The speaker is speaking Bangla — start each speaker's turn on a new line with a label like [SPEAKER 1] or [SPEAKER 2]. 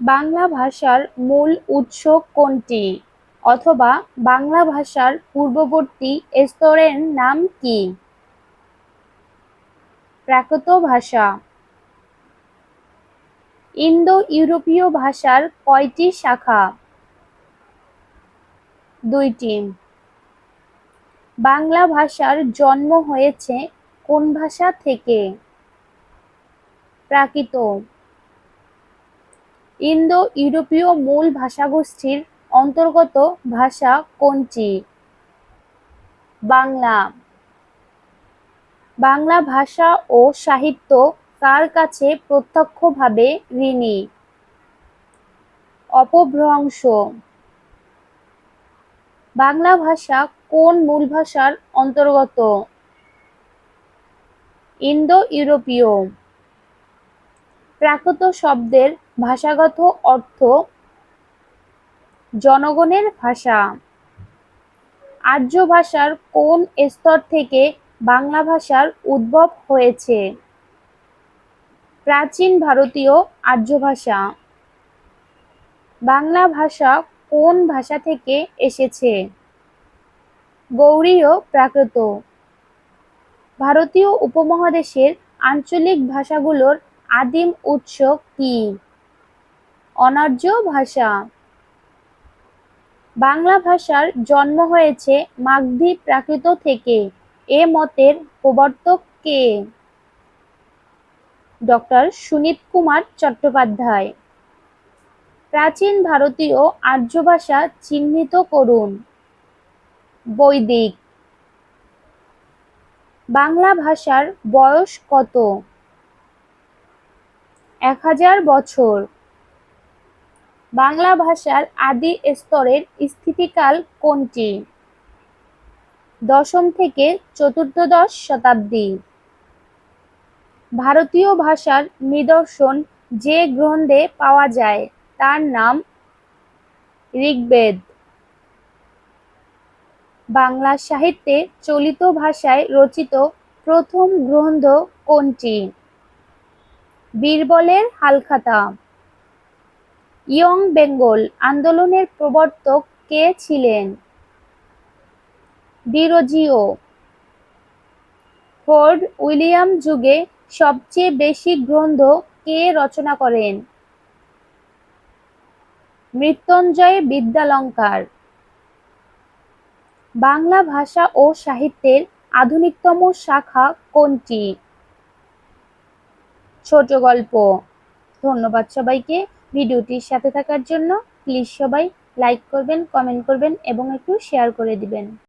[SPEAKER 1] বাংলা ভাষার মূল উৎস কোনটি? অথবা বাংলা ভাষার পূর্ববর্তী স্তরের নাম কি? প্রাকৃত ভাষা। ইন্দো ইউরোপীয় ভাষার কয়টি শাখা? দুইটি। বাংলা ভাষার জন্ম হয়েছে কোন ভাষা থেকে? প্রাকৃত। ইন্দো ইউরোপীয় মূল ভাষাগোষ্ঠীর অন্তর্গত ভাষা কোনটি? বাংলা। বাংলা ভাষা ও সাহিত্য কার কাছে প্রত্যক্ষভাবে ঋণী? অপভ্রংশ। বাংলা ভাষা কোন মূল ভাষার অন্তর্গত? ইন্দো ইউরোপীয় প্রাকৃত শব্দের ভাষাগত অর্থ জনগণের ভাষা। আর্য ভাষার কোন স্তর থেকে বাংলা ভাষার উদ্ভব হয়েছে? প্রাচীন ভারতীয় আর্য ভাষা। বাংলা ভাষা কোন ভাষা থেকে এসেছে? গৌড়ীয় প্রাকৃত। ভারতীয় উপমহাদেশের আঞ্চলিক ভাষাগুলোর আদিম উৎস কি? অনার্য ভাষা। বাংলা ভাষার জন্ম হয়েছে মাগধী প্রাকৃত থেকে। এ মতের প্রবর্তক কে? ডক্টর সুনীত কুমার চট্টোপাধ্যায়। প্রাচীন ভারতীয় আর্য ভাষা চিহ্নিত করুন। বৈদিক। বাংলা ভাষার বয়স কত? এক হাজার বছর। বাংলা ভাষার আদি স্তরের স্থিতিকাল কোনটি? দশম থেকে চতুর্দশ শতাব্দী। ভারতীয় ভাষার নিদর্শন যে গ্রন্থে পাওয়া যায়, তার নাম ঋগ্বেদ। বাংলা সাহিত্যে চলিত ভাষায় রচিত প্রথম গ্রন্থ কোনটি? বীরবলের হালখাতা। ইয়ং বেঙ্গল আন্দোলনের প্রবর্তক কে ছিলেন? ডিরোজিও ফোর্ড উইলিয়াম যুগে সবচেয়ে বেশি গ্রন্থ কে রচনা করেন? মৃত্যুঞ্জয় বিদ্যালঙ্কার। বাংলা ভাষা ও সাহিত্যের আধুনিকতম শাখা কোনটি? ছোট গল্প। ধন্যবাদ সবাইকে ভিডিওটির সাথে থাকার জন্য। প্লিজ সবাই লাইক করবেন, কমেন্ট করবেন এবং একটু শেয়ার করে দিবেন।